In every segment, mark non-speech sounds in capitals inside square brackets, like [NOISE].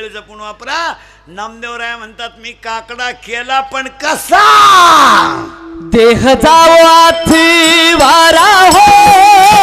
वेळ जपून वापरा. नामदेवराय म्हणतात मी काकडा केला पण कसा? देह जावा वारा हो.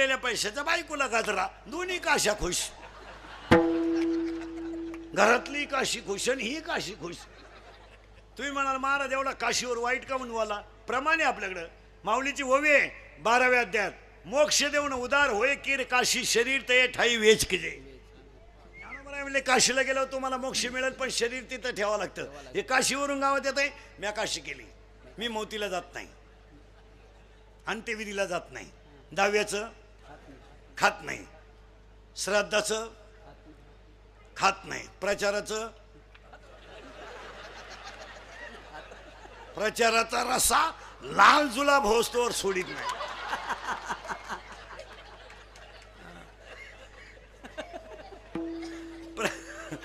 दिलेल्या पैशाचा बायकोला गाजरा. दोन्ही काशा खुश. घरातली काशी खुश आणि ही काशी खुश. तुम्ही म्हणाल महाराज एवढा काशीवर वाईट का म्हणून आला? प्रमाणे आपल्याकडं. माऊलीची ओवे बाराव्या अध्यात मोक्ष देऊन उदार होय किर काशी शरीर ते ठाई वेच किजे म्हणले काशीला गेलो तुम्हाला मोक्ष मिळेल पण शरीर तिथं ठेवावं लागतं. हे काशीवरून गावात येत आहे मी काशी केली. मी मोतीला जात नाही. अंत्यविधीला जात नाही. दहाव्याचं खात नाही. श्राद्धाचं खात नाही. प्रचाराचं प्रचाराचा रस्सा लाल जुलाब होस्तोवर सोडित नाही. प्र-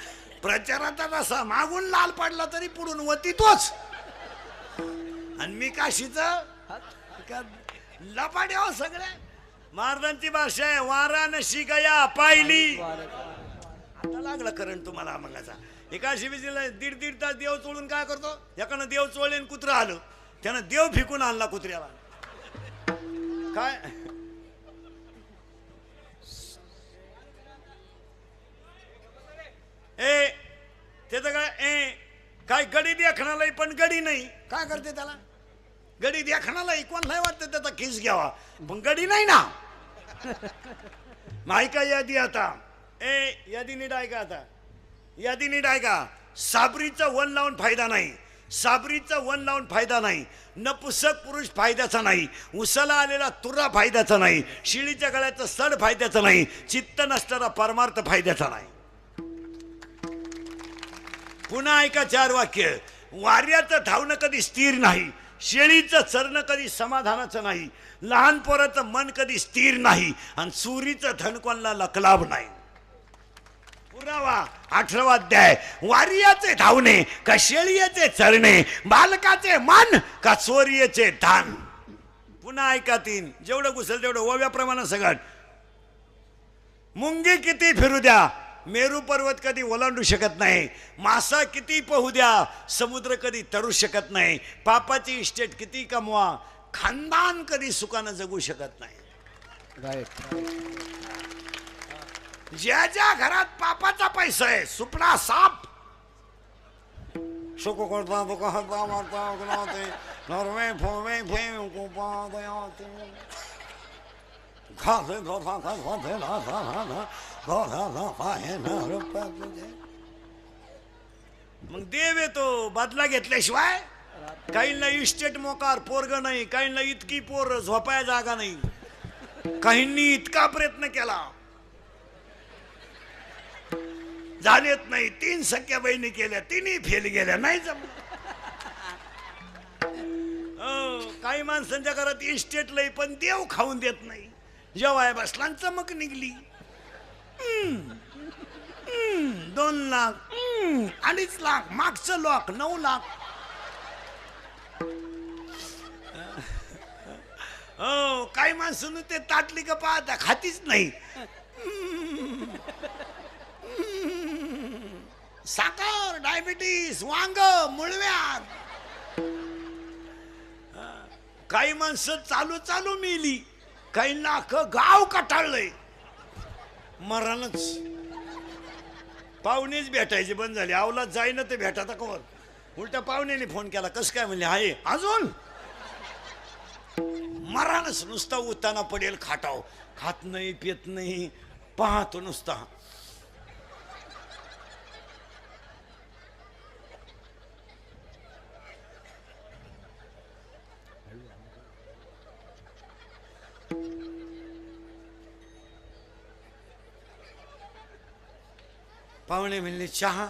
प्रचाराचा रस्सा मागून लाल पडला तरी पुढून वती तोच. आणि मी काशीच लपाड्या सगळ्या महाराजांची भाषा आहे. वाराणसी गया पाहिली आता लागला करंट तुम्हाला मगाचा. एका शिबिजीला दीड दीड तास देव चोळून काय करतो? एकानं देव चोळले कुत्र कुत्रं आलं. त्यानं देव फिकून आणला कुत्र्याला. काय? ए त्याचं काय ए काय गडी देखणालाही पण गडी नाही. काय करते त्याला? गडी देखणालाही नाही वाटतं त्याचा किस घ्यावा? पण गडी नाही ना. माहिका यादी आता ए यादी नीट ऐका आता यादी नीट ऐका साबरीचा वन लावून फायदा नाही. साबरीचा वन लावून फायदा नाही. नपुसक पुरुष फायद्याचा नाही. उसाला आलेला तुरा फायद्याचा नाही. शिळीच्या गळ्याचं सड फायद्याचं नाही. चित्त नसणारा परमार्थ फायद्याचा नाही. पुन्हा ऐका चार वाक्य. वाऱ्याचं धावणं कधी स्थिर नाही. शेळीचं चरणं कधी समाधानाचं नाही. लहान पोराचं मन कधी स्थिर नाही आणि सुरीचं धन कोणाला लकलाभ नाही. पुरावा अठरावा अध्याय. वारियाचे धावणे का शेळीचे चरणे बालकाचे मन का चोरीचे धान. पुन्हा ऐका तीन. जेवढं घुसल तेवढं ओव्याप्रमाणे सगळं. मुंगी किती फिरू द्या. मेरू पर्वत कधी ओलांडू शकत नाही. मासा किती पोहू द्या. समुद्र कधी तरू शकत नाही. पापाची इस्टेट किती कमवा. खानदान कधी सुखानं जगू शकत नाही. ज्या ज्या घरात पापाचा पैसा आहे सुपडा साप. सुख करता दुःख हरता मरता उगलाते नरवे फोवे फेव कुपादयाते घासे घोसा खा घोसे ना सा ना ना घोसा ना पाहे ना रुपया तुझे मग देव येतो बदला घेतल्याशिवाय? काहींना इस्टेट मोकार पोरग नाही काहींना इतकी पोर झोपाया जागा नाही. काहींनी इतका प्रयत्न केला. झालेत नाही तीन सख्या बहिणी केल्या तिन्ही फेल गेल्या नाही जम काही माणसांच्या घरात इस्टेट लई पण देव खाऊन देत नाही. जेव्हा बसला चमक निघली. हम्म, हम्म, दोन लाख अडीच लाख मागचं लोक नऊ लाख. हो काही माणसं ते ताटली का पाहता? खातीच नाही. साखर डायबिटीस वांग मुळव्या काही माणसं चालू चालू मेली. काही नाक गाव कटाळलंय. मरणच. पाहुणेच भेटायचे बंद झाले. आवला जाईन ते भेटाता कवर उलट्या पाहुण्याने फोन केला. कसं काय म्हणले? आहे अजून? मरानच नुसता उताना पडेल खाटाव. खात नाही पित नाही पाहतो नुसता. पाहुणे म्हणले चहा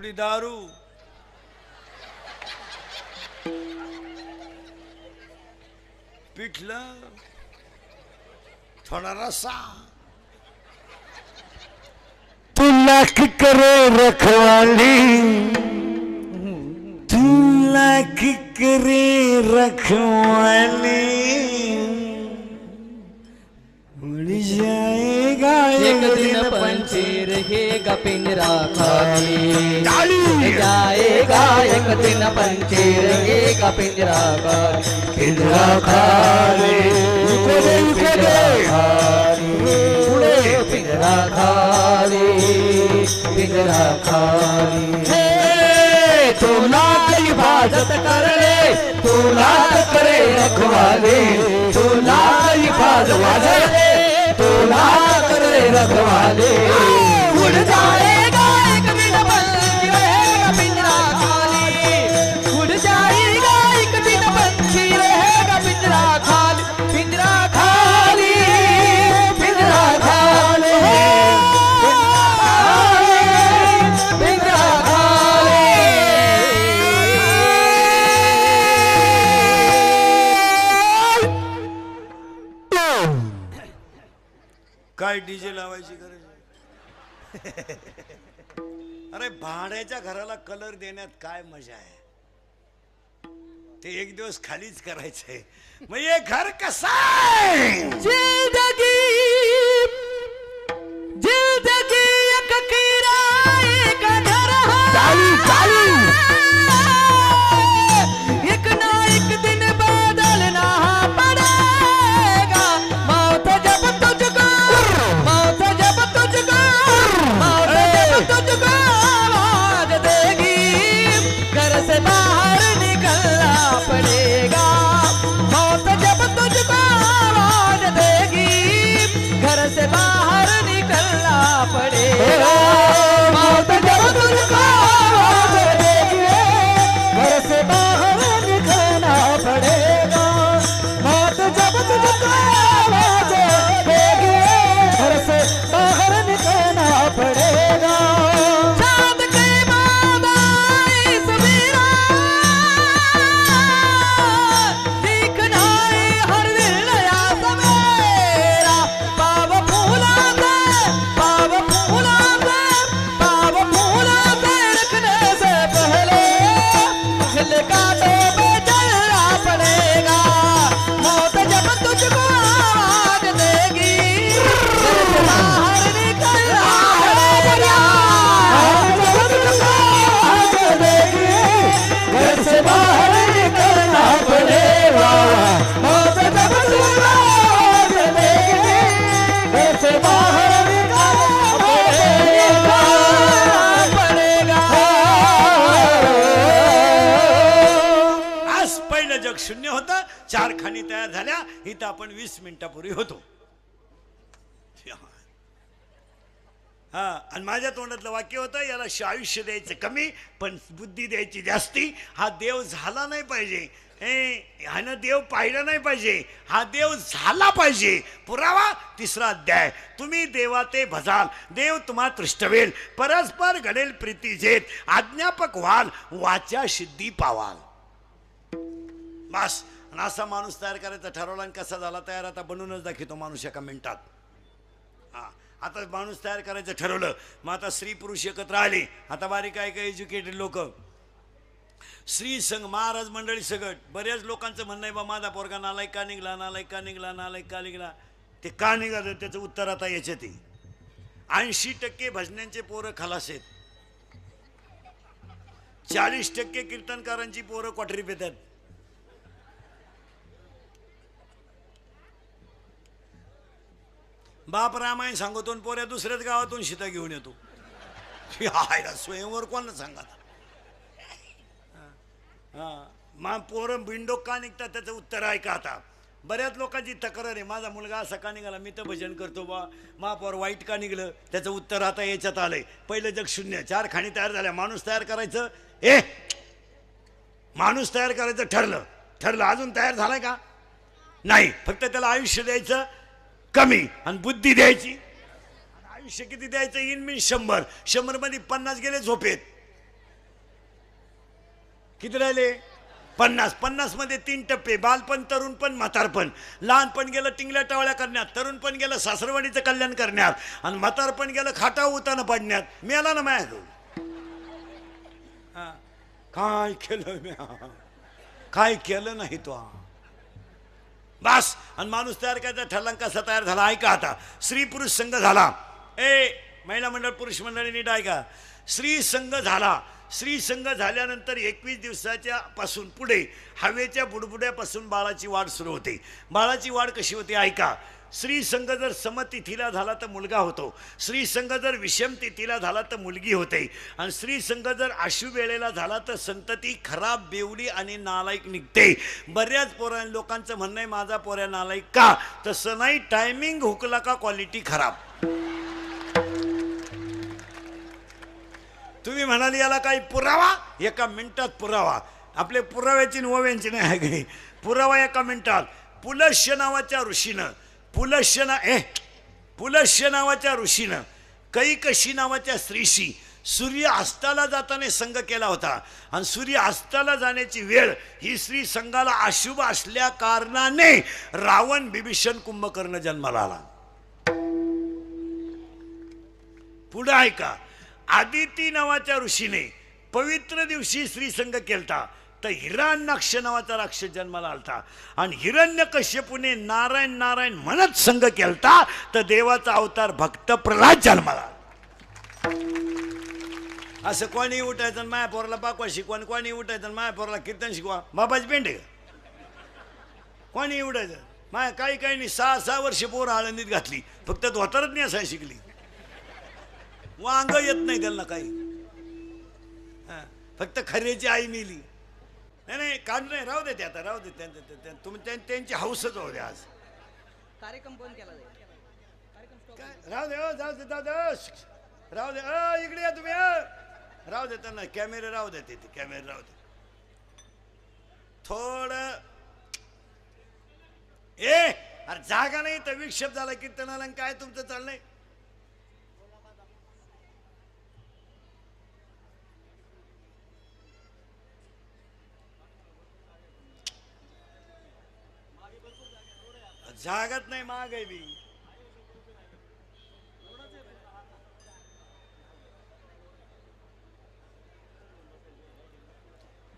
थोडी दारू पिठलं थोडा रस्सा तू लाख करे रखवाली तू लाख करे रखवाली रहेगा पिंजरा खाली। जाएगा एक दिन पंचीर रहेगा पिंजरा खाली। पिंजरा खाली। दे। पुढे पिंजरा खाली। पिंजरा खाली। तू लाख हिफाजत कर ले। तू करे रखवाले। तू लाख हिफाजत तू करे रखवाले। उड़ जाएगा एक दिन पंछी रहेगा पिंजरा खाली। उड़ जाएगा एक दिन पंछी रहेगा पिंजरा खाली। पिंजरा खाली पिंजरा खाली। पिंजरा खाली। काय डीजे [LAUGHS] अरे भाड्याच्या घराला कलर देण्यात काय मजा आहे? ते एक दिवस खालीच करायचंय. मग हे घर कसं आहे? जिंदगी! जिंदगी मिनिटापूर्वी होतो. हा आणि माझ्या तोंडातलं वाक्य होतं याला श- आयुष्य द्यायचं कमी पण बुद्धी द्यायची जास्ती. हा देव झाला नाही पाहिजे. हे ह्यानं देव पाहिलं नाही पाहिजे. हा देव झाला पाहिजे. पुरावा तिसरा अध्याय. तुम्ही देवा ते भजाल. देव तुम्हा तृष्टवेल. परस्पर घडेल प्रीती झेत. आज्ञापक व्हाल. वाचा सिद्धी पावाल. बस. आणि असा माणूस तयार करायचा ठरवला आणि कसा झाला तयार आता बनवूनच दाखवतो माणूस एका मिनटात. हां आता माणूस तयार करायचं ठरवलं मग आता स्त्री पुरुष एकत्र आले. आता बारीक काय काय एज्युकेटेड लोक? श्री संघ महाराज मंडळी सगळं बऱ्याच लोकांचं म्हणणं आहे बा माझा पोरगा नालाय का निघला नालाय का निघला नालाय का निघला? ते का निघालं? त्याचं उत्तर आता याच्यात ऐंशी टक्के भजन्यांचे पोरं खलास आहेत. चाळीस टक्के कीर्तनकारांची पोरं क्वाटरी पेतात बाप रामायण सांगतो पोऱ्या दुसऱ्याच गावातून शिता घेऊन येतो. आयला स्वयंवर कोणाला सांगा हा मा पोरं बिंडोक का निघतात त्याचं उत्तर ऐका आता. बऱ्याच लोकांची तक्रार आहे माझा मुलगा असा का निघाला? मी तर भजन करतो बा. मा वाईट का निघलं? त्याचं उत्तर आता याच्यात आलंय. पहिलं जग शून्य चार खाणी तयार झाल्या. माणूस तयार करायचं ए! माणूस तयार करायचं ठरलं. ठरलं अजून तयार झालाय का? नाही फक्त त्याला आयुष्य द्यायचं कमी. आणि बुद्धी द्यायची. आयुष्य किती द्यायचं? इन मी शंभर. शंभरमध्ये पन्नास गेले झोपेत. किती राहिले? पन्नास. पन्नासमध्ये तीन टप्पे. बालपण तरुणपण म्हातारपण. लहानपण गेलं टिंगल्या टावळ्या करण्यात. तरुणपण गेलं सासरवाडीचं कल्याण करण्यात. आणि म्हातारपण गेलं खाटा उताना पडण्यात. मेला ना माया हा. काय केलं मी काय केलं नाही तो? बस. आणि माणूस तयार करायचा ठरला कसा तयार झाला. ऐका आता. स्त्री पुरुष संघ झाला. ए महिला मंडळ पुरुष मंडळी नीट ऐका. स्त्री संघ झाला. स्त्री संघ झाल्यानंतर एकवीस दिवसाच्या पासून पुढे हवेच्या बुडबुड्यापासून बाळाची वाढ सुरू होते. बाळाची वाढ कशी होते? ऐका. स्त्री संघ जर समतिथीला झाला तर मुलगा होतो. स्त्री संघ जर विषम तिथीला झाला तर मुलगी होते. आणि स्त्री संघ जर आशु वेळेला झाला तर संतती खराब बेवडी आणि नालायक निघते. बऱ्याच पोरा लोकांचं म्हणणं आहे माझा पोऱ्या नालायक का? तसं नाही टायमिंग हुकला का क्वालिटी खराब? तुम्ही म्हणाल याला काही पुरावा? एका मिनिटात पुरावा. आपले पुराव्याची नोव्यांची नाही आहे पुरावा एका मिनिटात. पुलश्य नावाच्या ऋषीनं पुलश्य ना ए पुलश्य नावाच्या ऋषीनं कैकशी नावाच्या स्त्रीशी सूर्य अस्ताला जाताना संघ केला होता. आणि सूर्य अस्ताला जाण्याची वेळ ही स्त्री संघाला अशुभ असल्या कारणाने रावण बिभीषण कुंभकर्ण जन्माला आला. पुढं ऐका. आदिती नावाच्या ऋषीने पवित्र दिवशी स्त्रीसंग केलता. तर हिरण्याक्ष नावाचा राक्षस जन्माला आलता. आणि हिरण्य कश्यपूने नारायण नारायण म्हणत संघ केलता तर देवाचा अवतार भक्त प्रल्हाद जन्माला असं कोणी उठायचं माया पोराला पाकवा शिकवा आणि कोणी उठायचं माया पोराला कीर्तन शिकवा? बाबाच पेंडे कोणी उठायचं? माया काही काही नाही सहा सहा वर्ष पोर आळंदीत घातली. फक्त धोतरच नाही असाय शिकली. वांग येत नाही त्यांना काही. हा, फक्त खऱ्याची आई मिली. नाही नाही काढ नाही राहू दे ते आता राहू दे त्यांचं- तुम्ही त्यांची हौसच होऊ द्या आज. कार्यक्रम बंद केला काय? राहू दे जाऊ दे जाऊ दे. श्श, राहू दे अ, इकडे या तुम्ही अ. राहू दे त्यांना कॅमेरे राहू दे तिथे कॅमेरे राहू दे. थोड ए अरे जागा नाही तर विक्षेप झाला कीर्तनाला आणि काय तुमचं चाललंय? जागत नाही माग आहे बी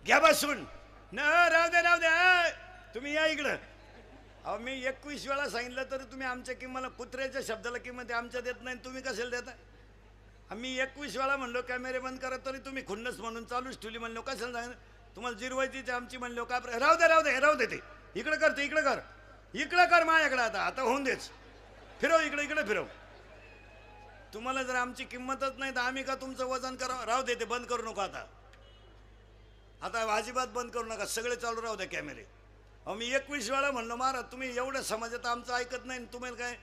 घ्या बसून. न राहू दे राहू दे तुम्ही या इकडं. अहो मी एकवीस वेळा सांगितलं तरी तुम्ही आमच्या किंमत कुत्र्याच्या शब्दाला किंमत आमच्या देत नाही तुम्ही कशाला देता आम्ही एकवीस वेळा म्हणलो कॅमेरे बंद करा तरी तुम्ही खुन्नस म्हणून चालूच ठेवली म्हणलो. कशाला सांगितलं? तुम्हाला जिरवायची आमची म्हणलो. का राहू दे राहू दे राहू दे ते. इकडं कर ते इकडं कर. इकडं कर माझ्याकडं आता आता होऊन देच. फिरव इकडं इकडे फिरव. तुम्हाला जर आमची किंमतच नाही तर आम्ही का तुमचं वजन करा राहू दे ते बंद करू नका आता. आता अजिबात बंद करू नका सगळे चालू राहू द्या कॅमेरे अहो मी एकवीस वेळा म्हणलो महाराज तुम्ही एवढ्या समाजात आमचं ऐकत नाही आणि तुम्हाला काय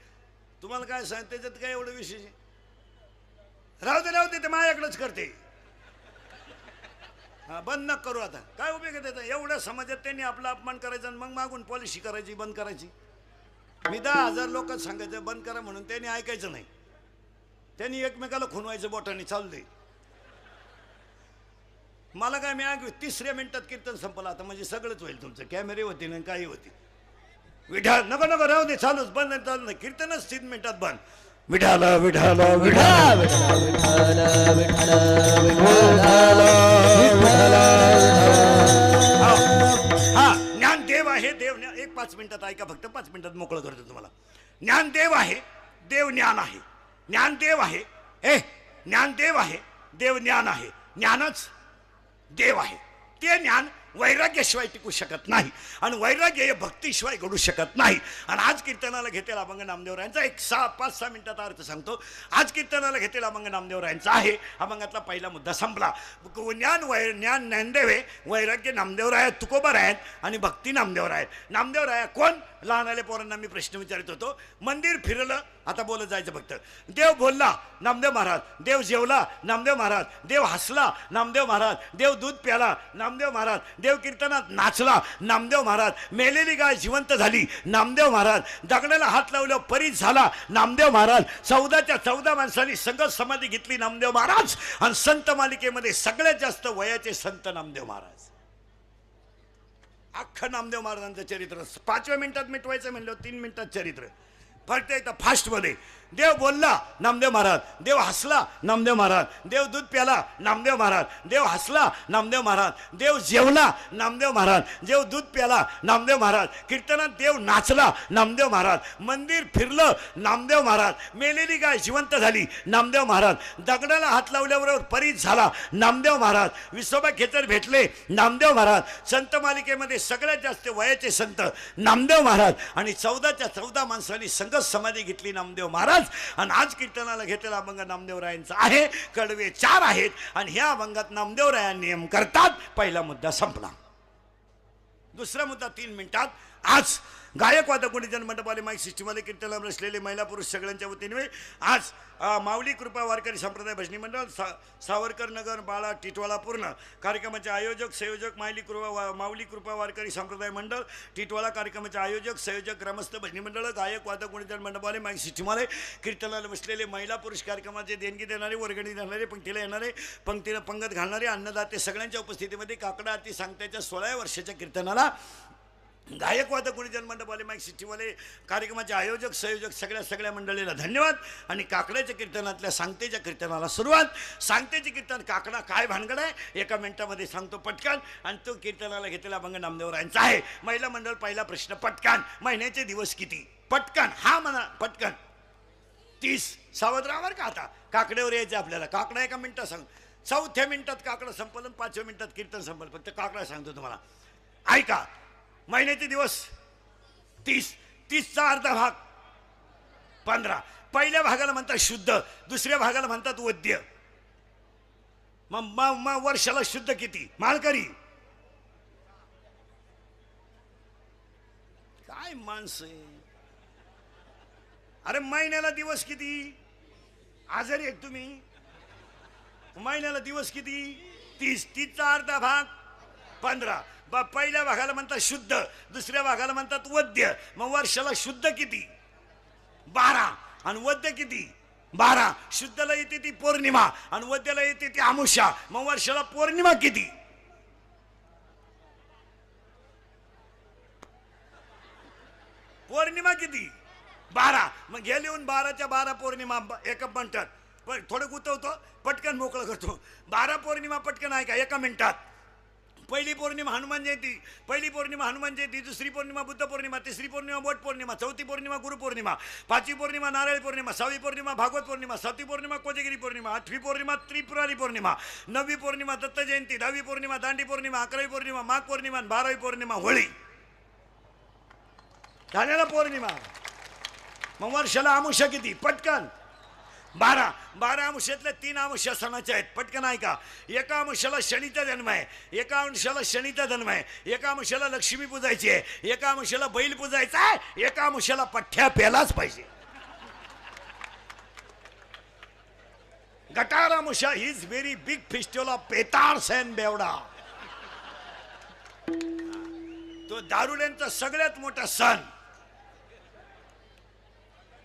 तुम्हाला काय सांग त्याच्यात काय एवढं विशेष राहू दे राहू दे ते माझ्याकडेच करते. हा बंद न करू आता. काय उपयोग आहे त्याचा? एवढ्या समाजात त्यांनी आपला अपमान करायचा आणि मग मागून पॉलिसी करायची बंद करायची. मी दहा हजार लोक सांगायचं बंद करा म्हणून त्यांनी ऐकायचं नाही. त्यांनी एकमेकाला खुनवायचं बोटाने चालू दे. मला काय मी ऐकू तिसऱ्या मिनिटात कीर्तन संपलं आता म्हणजे सगळंच होईल तुमचं. कॅमेरे होते ना काही होती. विठा नको नको राहू दे चालूच बंद नाही चालू नाही. कीर्तनच तीन मिनिटात बंद. विठाल विठाल विठाल विठ्ठल हा हा, ज्ञानदेव आहे देव ज्ञान. एक पाच मिनिटात ऐका फक्त पाच मिनिटात मोकळं करतो तुम्हाला. ज्ञानदेव आहे देव ज्ञान आहे. ज्ञानदेव आहे ए ज्ञानदेव आहे देव ज्ञान आहे. ज्ञानच देव आहे. ते ज्ञान वैराग्याशिवाय टिकू शकत नाही आणि वैराग्य हे भक्तीशिवाय घडू शकत नाही. आणि आज कीर्तनाला घेतेल अभंग नामदेवरायांचा एक सहा पाच सहा मिनिटाचा अर्थ सांगतो. आज कीर्तनाला घेतील अभंग नामदेवरायांचा आहे. अभंगातला पहिला मुद्दा संपला. ज्ञान वै ज्ञान ज्ञानदेव वैराग्य नामदेवराय तुकोबर आहेत आणि भक्ती नामदेवराय आहेत कोण? लहान आले पोरांना मी प्रश्न विचारित होतो. मंदिर फिरलं आता बोलत जायचं फक्त. देव बोलला नामदेव महाराज देव जेवला नामदेव महाराज देव हसला नामदेव महाराज देव दूध प्याला नामदेव महाराज देव कीर्तनात नाचला नामदेव महाराज मेलेली गाय जिवंत झाली नामदेव महाराज दगडाला हात लावलं परीत झाला नामदेव महाराज चौदाच्या चौदा माणसांनी संगत समाधी घेतली नामदेव महाराज आणि संत मालिकेमध्ये सगळ्यात जास्त वयाचे संत नामदेव महाराज. अख्खं नामदेव महाराजांचं चरित्र. पाचव्या मिनिटात मिटवायचं म्हणलं तीन मिनिटात चरित्र. फक्त इथं फास्टमध्ये देव बोलला नामदेव महाराज देव हसला नामदेव महाराज देव दूध प्याला नामदेव महाराज देव हसला नामदेव महाराज देव जेवला नामदेव महाराज देव दूध प्याला नामदेव महाराज कीर्तनात देव नाचला नामदेव महाराज मंदिर फिरलं नामदेव महाराज मेलेली गाय जिवंत झाली नामदेव महाराज दगडाला हात लावल्याबरोबर परीत झाला नामदेव महाराज विसोबा खेचर भेटले नामदेव महाराज संत मालिकेमध्ये सगळ्यात जास्त वयाचे संत नामदेव महाराज आणि चौदाच्या चौदा माणसांनी संगत समाधी घेतली नामदेव महाराज आणि आज कीर्तनाला घेतलेला अभंग नामदेवरायांचा आहे. कडवे चार आहेत. आणि ह्या अभंगात नामदेवराया नियम करतात. पहिला मुद्दा संपला. दुसरा मुद्दा तीन मिनिटात. आज गायकवाद वादकोणी जनमंडपाले माईक सिस्टीमध्ये कीर्तनाला असलेले महिला पुरुष सगळ्यांच्या वतीने आज माऊली कृपा वारकरी संप्रदाय भजनी मंडळ सा सावरकर नगर बाळा टिटवाळा पूर्ण कार्यक्रमाचे आयोजक संयोजक माऊली कृपा वा- माऊली कृपा वारकरी संप्रदाय मंडळ टिटवाळा कार्यक्रमाचे आयोजक संयोजक ग्रामस्थ भजनी मंडळ गायक वादक जन मंडपाले माईक सिस्टीमाले कीर्तनाला बसलेले महिला पुरुष कार्यक्रमाचे देणगी देणारे वर्गणी देणारे पंक्तीला येणारे पंक्तीला पंगत घालणारे अन्नदाते सगळ्यांच्या उपस्थितीमध्ये काकडा आरती सांगत्याच्या सोळाव्या वर्षाच्या कीर्तनाला गायकवाद गुणीजन मंडपवाले माईक सिटीवाले कार्यक्रमाचे आयोजक संयोजक सगळ्या सगळ्या मंडळीला धन्यवाद. आणि काकड्याच्या कीर्तनातल्या सांगतेच्या कीर्तनाला सुरुवात. सांगतेचे कीर्तन काकडा काय भानगड आहे? एका मिनिटामध्ये सांगतो पटकन. आणि तो कीर्तनाला घेतलेला अभंग नामदेवरायांचा आहे. महिला मंडळ पहिला प्रश्न पटकन. महिन्याचे दिवस किती? पटकन. हा म्हणा पटकन. तीस. सावध राहावर का आता. काकड्यावर यायचं आपल्याला. काकडा एका मिनिटात सांग. चौथ्या मिनिटात काकडा संपलं पाचव्या मिनिटात कीर्तन संपलं. फक्त काकडा सांगतो तुम्हाला. ऐका. महिन्याचे दिवस. तीस तीसचा अर्धा भाग. पंधरा. पहिल्या भागाला म्हणतात शुद्ध दुसऱ्या भागाला म्हणतात वद्य. मग वर्षाला शुद्ध किती? मालकरी. काय माणसं अरे महिन्याला दिवस किती? आजारी आहेत तुम्ही. महिन्याला दिवस किती? तीस तीसचा अर्धा भाग. पंधरा. ब पहिल्या भागाला म्हणतात शुद्ध दुसऱ्या भागाला म्हणतात वद्य. मग वर्षाला शुद्ध किती? बारा. आणि वद्य किती? बारा. शुद्धला येते ती पौर्णिमा आणि वद्याला येते ती आमुषा. मग वर्षाला पौर्णिमा किती? पौर्णिमा किती? बारा. मग घे लिहून बाराच्या बारा पौर्णिमा एका म्हणतात. पण थोडं गुतवतो पटकन मोकळं करतो. बारा पौर्णिमा पटकन आहे का? एका मिनिटात. पहिली पौर्णिमा हनुमान जयंती पहिली पौर्णिमा हनुमान जयंती दुसरी पौर्णिमा बुद्ध पौर्णिमा तिसरी पौर्णिमा वट पौर्णिमा चौथी पौर्णिमा गुरुपौर्णिमा पाचवी पौर्णिमा नारळी पौर्णिमा सहावी पौर्णिमा भागवत पौर्णिमा सातवी पौर्णिमा कोजगिरी पौर्णिमा आठवी पौर्णिमा त्रिपुरारी पौर्णिमा नववी पौर्णिमा दत्त जयंती दहावी पौर्णिमा दांडी पौर्णिमा अकरावी पौर्णिमा माघ पौर्णिमा बारावी पौर्णिमा होळी. झालेला पौर्णिमा. मग वर्षाला आमुष्य किती? पटकन. बारा बारा अंशातल्या तीन अंश सणाचे आहेत. पटकन ऐका. एका अंशाला शनीचा जन्म आहे. एका अंशाला शनीचा जन्म आहे. एका अंशाला लक्ष्मी पूजायची आहे. एका अंशाला बैल पूजायचा आहे. एका अंशाला पठ्ठ्या प्यालाच पाहिजे. गटारामुषा is very big festival of पेतार सैन बेवडा तो दारुड्यांचा सगळ्यात मोठा सण.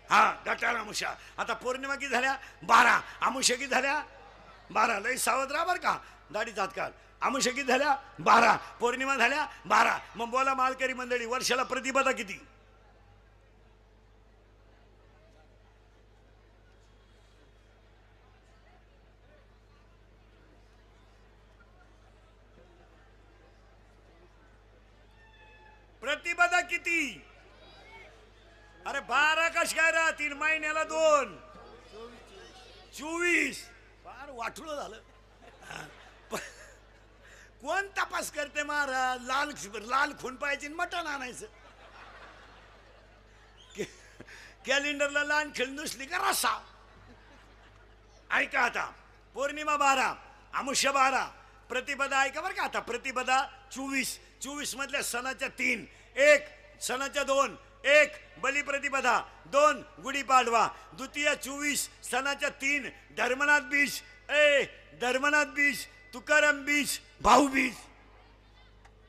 हा गटार अमुषा आता पौर्णिमा किती झाल्या? बारा. आमुष्या किती झाल्या? बारा. लई सावध राहा बरं का. दाढी तात्काळ आमुष्या किती झाल्या? बारा. पौर्णिमा झाल्या? बारा. मग बोला मालकरी मंडळी वर्षाला प्रतिपदा किती प्रतिपदा किती अरे बारा कश काय राहतील महिन्याला दोन. चोवीस. फार वाटलं झालं. कोण तपास करते महाराज? लाल लाल खून पाहिजे मटण आणायचं. कॅलेंडरला लहान खेळ नुसली का रसा? ऐका आता. पौर्णिमा बारा अमुष्य बारा. प्रतिपदा ऐका बरं का आता. प्रतिपदा चोवीस. चोवीस मधल्या सणाच्या तीन. एक सणाच्या दोन. एक बलिप्रतिपदा दोन गुढीपाडवा द्वितीय चोवीस सणाच्या तीन धर्मनाथ बीज ए धर्मनाथ बीज तुकाराम बीज भाऊ बीज.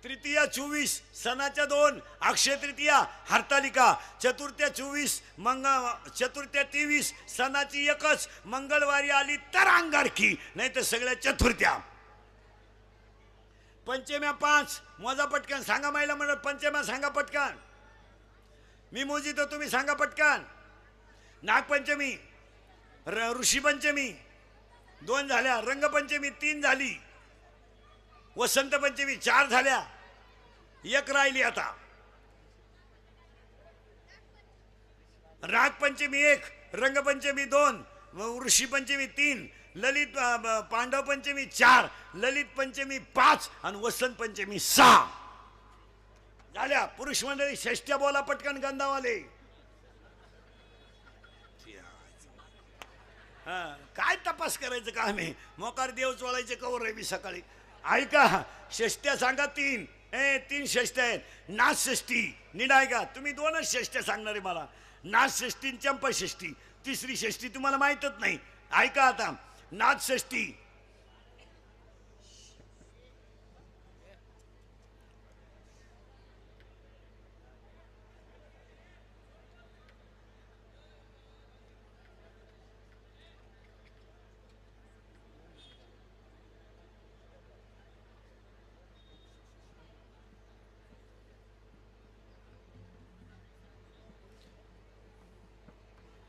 तृतीया चोवीस सणाच्या दोन अक्षय तृतीया हरतालिका चतुर्थ्या चोवीस मंग चतुर्थ्या तेवीस सणाची एकच मंगळवारी आली तर अंगारखी नाही तर सगळ्या चतुर्थ्या. पंचम्या पाच मोजा पटकन सांगा महिला म्हणत पंचम्या सांगा पटकन. मी मोजितो तुम्ही सांगा पटकन. नागपंचमी र ऋषीपंचमी दोन झाल्या. रंगपंचमी तीन झाली. वसंत पंचमी चार झाल्या. एक राहिली आता. नागपंचमी एक रंगपंचमी दोन ऋषीपंचमी तीन ललित पांडव पंचमी चार ललित पंचमी पाच आणि वसंत पंचमी सहा. झाल्या. पुरुष मंडळी षष्ट्या बोला पटकन गंधावाले. हा, काय तपास करायचं काम आहे मोकार देव चोळायचे कवर आहे मी सकाळी. ऐका षष्ट्या सांगा तीन. ए तीन षष्ट्या आहेत. नाच षष्टी नीट ऐका तुम्ही दोनच षष्ट्या सांगणार आहे मला. नाच षष्टी तिसरी षष्टी तुम्हाला माहीतच नाही. ऐका आता. नाच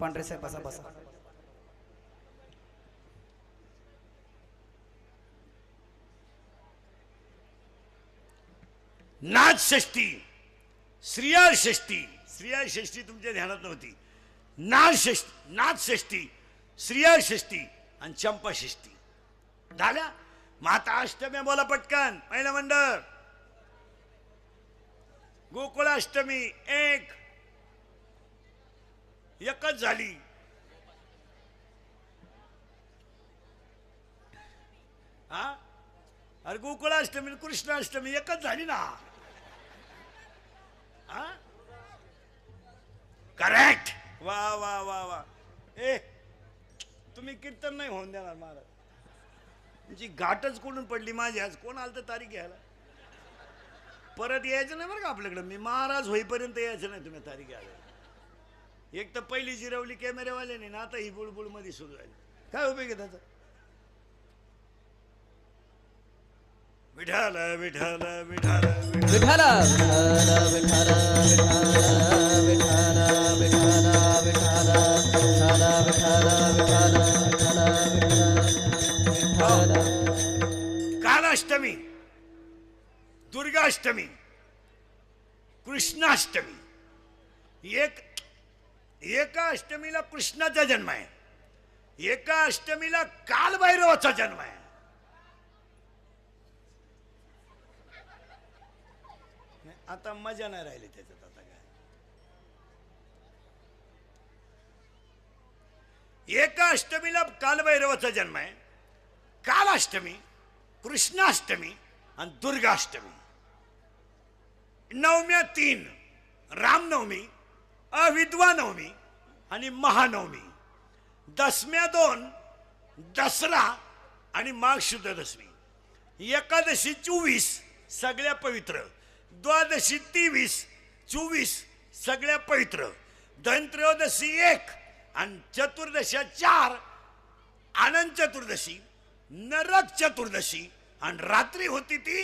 पांढरे साहेब बसा बसा. षष्टी श्रिया षष्टी तुमच्या ध्यानात नव्हती. नाथ षष्टी नाथ षष्टी श्रिया षष्टी आणि चंपा षष्टी झाल्या? माता अष्टमी बोला पटकन महिला मंडळ. गोकुळाष्टमी एक एकच झाली. हा? अरे गोकुळाष्टमी कृष्णाष्टमी एकच झाली ना. हा? करेक्ट वा वा वा वा. ए तुम्ही कीर्तन नाही होऊन देणार महाराज. तुमची गाठच कोणून पडली माझी? आज कोण आलं तर तारीख घ्यायला? परत यायचं नाही बरं का आपल्याकडं? मी महाराज होईपर्यंत यायचं नाही तुम्ही तारीख घ्यायला. एक तर पहिली जिरवली कॅमेरेवाल्याने ना आता ही बुळबुळमध्ये सुरू झाली काय उपयोग आहे त्याचा विठाल विठाल विठाल विठाल कालाष्टमी दुर्गाष्टमी कृष्णाष्टमी एक एका अष्टमीला कृष्णाचा जन्म आहे. एका अष्टमीला कालभैरवाचा जन्म आहे. आता मजा नाही राहिली त्याच्यात आता काय. एका अष्टमीला कालभैरवाचा जन्म आहे. कालाष्टमी कृष्णाष्टमी आणि दुर्गाष्टमी. नवम्या तीन रामनवमी अविद्वा नवमी आणि महानवमी दसम्या दोन दसरा आणि माघ शुद्ध दशमी एकादशी चोवीस सगळ्या पवित्र. द्वादशी तेवीस चोवीस सगळ्या पवित्र. धनत्रयोदशी एक आणि चतुर्दशा चार आनंद चतुर्दशी नरक चतुर्दशी आणि रात्री होती ती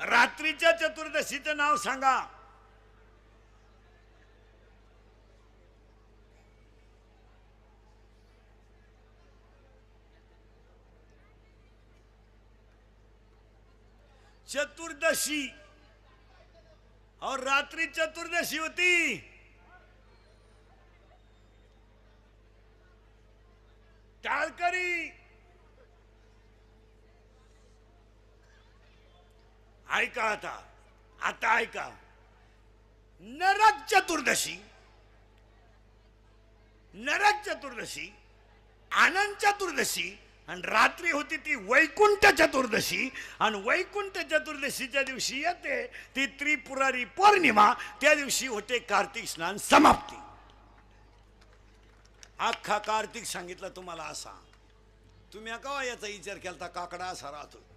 रात्रीच्या चतुर्दशीचं नाव सांगा. चतुर्दशी. और रात्री चतुर्दशी होती. टाळकरी. ऐका आता. आता ऐका. नरक चतुर्दशी नरक चतुर्दशी आनंद चतुर्दशी आणि रात्री होती ती वैकुंठ चतुर्दशी आणि वैकुंठ चतुर्दशीच्या दिवशी येते ती त्रिपुरारी पौर्णिमा त्या दिवशी होते कार्तिक स्नान समाप्ती. अख्खा कार्तिक सांगितलं तुम्हाला असा. तुम्ही का याचा विचार केला काकडा असा राहतो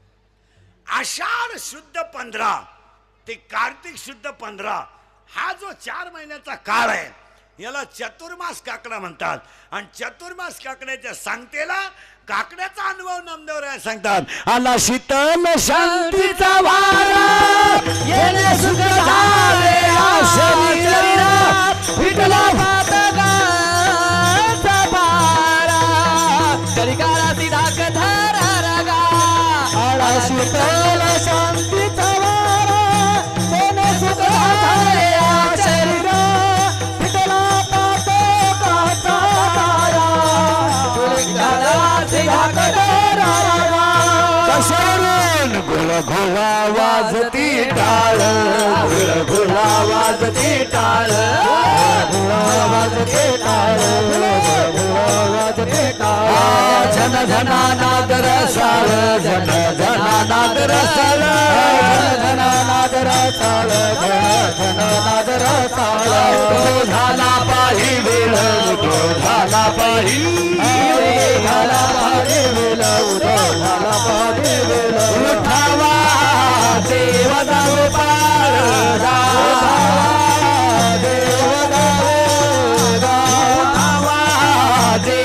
आषाढ शुद्ध पंधरा ते कार्तिक शुद्ध पंधरा हा जो चार महिन्याचा काळ आहे याला चतुर्मास काकडा म्हणतात. आणि चतुर्मास काकड्याच्या सांगतेला काकड्याचा अनुभव नामदेवराय सांगतात. आला शीतल शांतीचा वारा Kepala sambil वाजती टाळ. वाजते टाळ. वाजते टाळ. झन झना नादर साळ. झन झना नादर साळ. झन नादर साळ. झन झन नादर साळ. तो झाला पाही वेळ. तो झाला पाही झाला पाही वेळ. तो झाला पाही वेळ. उठावा देव दाव